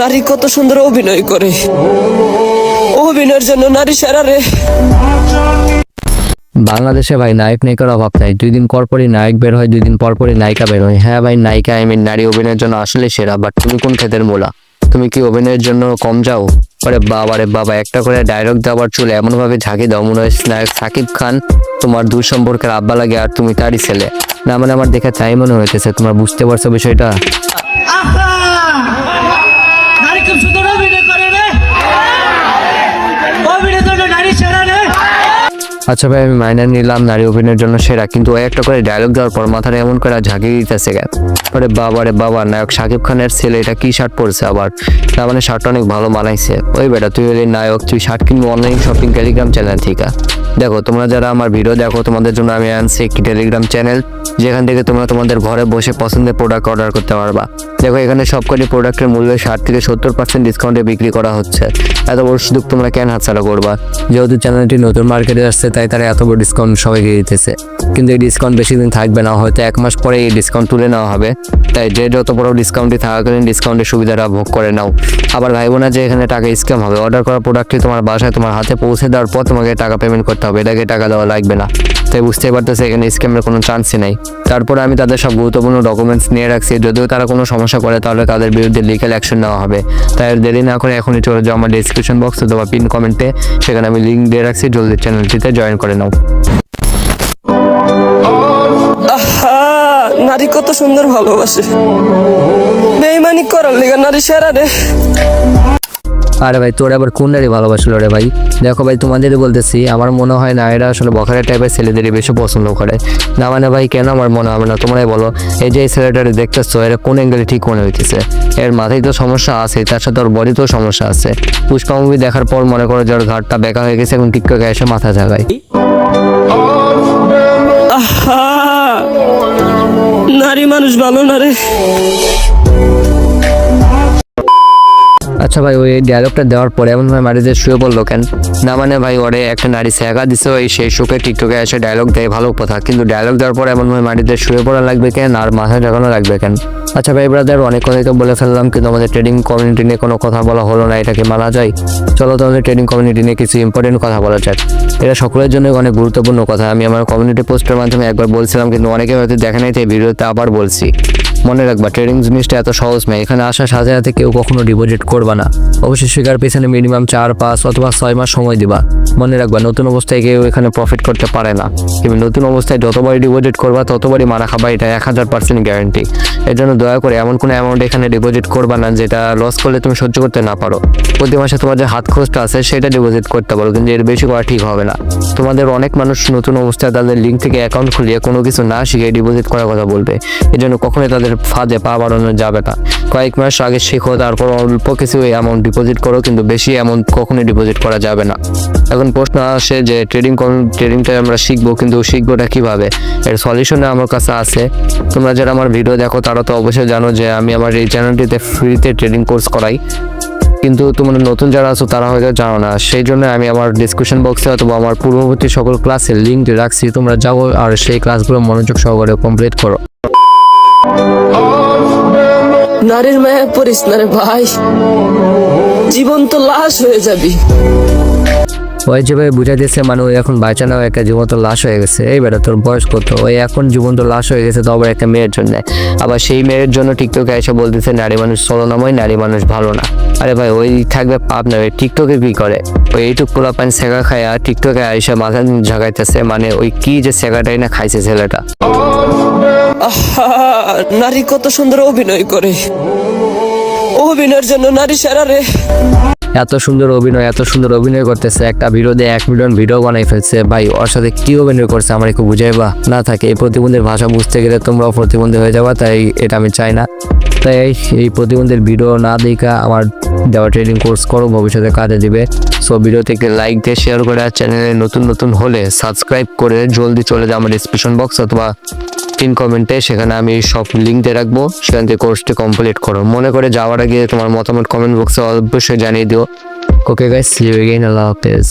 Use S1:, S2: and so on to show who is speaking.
S1: নারী কত সুন্দর অভিনয় করে। অভিনয়ের জন্য নারী সেরা রে।
S2: বাংলাদেশে ভাই নায়ক নায়িকার অভাব নাই। দুই দিন পর পরই নায়ক বের হয় দুই দিন পর পরই নায়িকা বের হয়। হ্যাঁ ভাই নায়িকা আই মিন নারী অভিনয়ের জন্য আসলে সেরা বাট তুমি কোন ক্ষেতের মোলা? তুমি কি অভিনয়ের জন্য কম যাও? আরে বাবা রে বাবা একটা করে ডায়লগ দেওয়ার চলে এমন ভাবে ঝাঁকি দাও মনে হয় নায়ক সাকিব খান তোমার দূর সম্পর্কের আব্বা লাগে আর তুমি তারই ছেলে। না মানে আমার দেখে চাই মনে হইতেছে তোমরা বুঝতে পারছ বিষয়টা? আচ্ছা ভাই, আমি মাইনার নিলাম, নারী অভিনয়ের জন্য সেরা, কিন্তু ওই একটা করে ডায়লগ দেওয়ার পর মাথাটা এমন করে ঝাঁকি দিতেছে আরে বাবা রে বাবা, নায়ক শাকিব খানের ছেলে, এটা কি শার্ট পরছে আবার? তার মানে শার্টটা অনেক ভালো মানাইছে। ওই বেটা, তুই হলি নায়ক, তুই শার্ট কিনবি অনলাইন শপিং টেলিগ্রাম চ্যানেল থেকে দেখো, তোমরা যারা আমার ভিডিও দেখো, তোমাদের জন্য আমি আনছি একটি টেলিগ্রাম চ্যানেল যেখান থেকে তোমরা তোমাদের ঘরে বসে পছন্দের প্রোডাক্ট অর্ডার করতে পারবা। দেখো, এখানে সবকটি প্রোডাক্টের মূল্য ষাট থেকে সত্তর পার্সেন্ট ডিসকাউন্টে বিক্রি করা হচ্ছে। এত বড় সুযোগ তোমরা কেন হাতছাড়া করবা? যেহেতু চ্যানেলটি নতুন মার্কেটে আসছে তাই তারা এত বড় ডিসকাউন্ট সবাইকে দিতেছে। কিন্তু এই ডিসকাউন্ট বেশি দিন থাকবে না, হয়তো এক মাস পরে এই ডিসকাউন্ট তুলে নেওয়া হবে। তাই যে যত বড় ডিসকাউন্টে থাকাকালীন ডিসকাউন্টের সুবিধাটা ভোগ করে নাও। আবার ভাইবো না যে এখানে টাকা স্ক্যাম হবে। অর্ডার করা প্রোডাক্টটি তোমার বাসায় তোমার হাতে পৌঁছে দেওয়ার পর তোমাকে টাকা পেমেন্ট করতে হবে। এটাকে টাকা দেওয়া লাগবে না। তাই বুঝতে পারতেছে এখানে স্ক্যামের কোনো চান্সই নেই। তারপরে আমি তাদের সব গুরুত্বপূর্ণ ডকুমেন্টস নিয়ে রাখছি। যদিও তারা কোনো সমস্যা করে, তাহলে তাদের বিরুদ্ধে লিগাল অ্যাকশন নেওয়া হবে। তাই দেরি না করে এখনই চলে যাও আমার ডিসক্রিপশন বক্স অথবা পিন কমেন্টে সেখানে আমি লিঙ্ক দিয়ে রাখছি, জলদি চ্যানেলটিতে জয়েন করে নাও।
S1: নারী কত সুন্দর ভালোবাসে। বেইমানি করার লিগা নারী সেরা রে।
S2: আরে ভাই, তোর আবার কোন ভালোবাসলো রে ভাই? দেখো ভাই, তোমাদেরই বলতেছি, আমার মনে হয় না এরা আসলে বখারা টাইপের ছেলেদেরই বেশি পছন্দ করে। না মানে ভাই, কেন আমার মনে হবে না? তোমরাই বলো, এই যে এই ছেলেটারে দেখতেছো, এরা কোন অ্যাঙ্গেলে ঠিক মনে হইতেছে? এর মাথায় তো সমস্যা আছে, তার সাথে ওর বডিতেও সমস্যা আছে। পুষ্পা মুভি দেখার পর মনে করো যে ওর ঘাটটা বেকা হয়ে গেছে, এখন টিকটকে এসে মাথা জাগায়
S1: নারী মানুষ ভালো না রে।
S2: আচ্ছা ভাই, ওই ডায়লগটা দেওয়ার পরে এমন ভাই মারিতে শুয়ে পড়ল কেন? না মানে ভাই, ওরে একটা নারী শেখা দিছে, ওই সেই শোকে টিকটকে এসে ডায়লগ দেয়, ভালো কথা। কিন্তু ডায়লগ দেওয়ার পরে এমন ভাই মাটিতে শুয়ে পড়া লাগবে কেন, আর মাথা ঝাঁকানো লাগবে কেন? আচ্ছা ভাই ব্রাদার অনেক কথাই তো বলে ফেললাম, কিন্তু আমাদের ট্রেডিং কমিউনিটি নিয়ে কোনো কথা বলা হলো না এটাকে মানা যায়? চলো তাহলে ট্রেডিং কমিউনিটি নিয়ে কিছু ইম্পর্টেন্ট কথা বলা যাক। এটা সকলের জন্য অনেক গুরুত্বপূর্ণ কথা। আমি আমার কমিউনিটি পোস্টের মাধ্যমে একবার বলছিলাম, কিন্তু অনেকে হয়তো দেখে নাই, তাই ভিডিওতে আবার বলছি। মনে রাখবা ট্রেডিং জিনিসটা এত সহজ নয়। এখানে আসার সাথে সাথে কেউ কখনো ডিপোজিট করবা না। অবশ্যই শেখার পেছনে মিনিমাম চার, পাঁচ অথবা ছয় মাস সময় দিবা। মনে রাখবা, নতুন অবস্থায় কেউ এখানে প্রফিট করতে পারে না। তুমি নতুন অবস্থায় যতবারই ডিপোজিট করবা, ততবারই মারা খাবা, এটা এক হাজার পার্সেন্ট গ্যারান্টি এর জন্য দয়া করে এমন কোনো অ্যামাউন্ট এখানে ডিপোজিট করবা না, যেটা লস করলে তুমি সহ্য করতে না পারো। প্রতি মাসে তোমার যে হাত খরচটা আছে, সেটা ডিপোজিট করতে পারো, কিন্তু এর বেশি করা ঠিক হবে না। তোমাদের অনেক মানুষ নতুন অবস্থায় তাদের লিঙ্ক থেকে অ্যাকাউন্ট খুলিয়ে কোনো কিছু না শিখে ডিপোজিট করার কথা বলবে। এই জন্য কখনোই তাদের ফাঁদে পা বাড়ানো যাবে না। কয়েক মাস আগে শেখো তারপর অল্প কিছু অ্যামাউন্ট ডিপোজিট করো, কিন্তু বেশি অ্যামাউন্ট কখনোই ডিপোজিট করা যাবে না। এখন প্রশ্ন আসে যে ট্রেডিং ট্রেডিংটা আমরা শিখব, কিন্তু শিখবোটা কীভাবে? এর সলিউশনে আমার কাছে আছে। তোমরা যারা আমার ভিডিও দেখো, তারা তো অবশ্যই জানো যে আমি আমার এই চ্যানেলটিতে ফ্রিতে ট্রেডিং কোর্স করাই। কিন্তু তোমরা নতুন যারা আছো, তারা হয়তো জানো না। সেই জন্য আমি আমার ডিসক্রিপশন বক্সে অথবা আমার পূর্ববর্তী সকল ক্লাসের লিঙ্ক রাখছি। তোমরা যাও আর সেই ক্লাসগুলো মনোযোগ সহকারে কমপ্লিট করো।
S1: নারীর মায়া পড়িস না রে ভাই। জীবন তো লাশ হয়ে যাবি।
S2: ওই যেভাবে বুঝা দিয়েছে মানে ওই এখন বাঁচানো একটা জীবন্ত লাশ হয়ে গেছে। এই বেটা, তোর বয়স কত? ওই এখন জীবন্ত লাশ হয়ে গেছে তো আবার একটা মেয়ের জন্য। আবার সেই মেয়ের জন্য টিকটকে এসে বলতেছে, নারী মানুষ চলনাময় নারী মানুষ ভালো না। আরে ভাই, ওই থাকবে পাপ না টিকটকে কি করে? ওই এইটুক পোলা পান সেগা খায় আর টিকটকে এসে মাথা ঝাঁকাইতেছে মানে ওই কি যে সেগাটাই না খাইছে ছেলেটা।
S1: নারী কত সুন্দর অভিনয় করে। অভিনয়ের জন্য নারী সেরা রে।
S2: এত সুন্দর অভিনয়, এত সুন্দর অভিনয় করতেছে, একটা ভিডিওতে এক মিলিয়ন ভিডিও বানাই ফেলছে। ভাই, ওর সাথে কি অভিনয় করছে আমার একটু বুঝাইবা? না থাকে, এই প্রতিবন্ধীর ভাষা বুঝতে গেলে তোমরাও প্রতিবন্ধী হয়ে যাবা, তাই এটা আমি চাই না। তাই এই প্রতিবন্ধীর ভিডিও না দেখা আমার দেওয়া ট্রেনিং কোর্স করো, ভবিষ্যতে কাজে দিবে। সো ভিডিওতে একটি লাইক দিয়ে শেয়ার করে, আর চ্যানেলে নতুন নতুন হলে সাবস্ক্রাইব করে জলদি চলে যাও আমার ডিসক্রিপশন বক্স অথবা পিন কমেন্টে সেখানে আমি সব লিঙ্ক দিয়ে রাখব, সেখান থেকে কোর্সটি কমপ্লিট করো। মনে করে যাওয়ার আগে তোমার মতামত কমেন্ট বক্সে অবশ্যই জানিয়ে দিও। ওকে গাইস ইউ এগেইন আল্লাহ হাফেজ।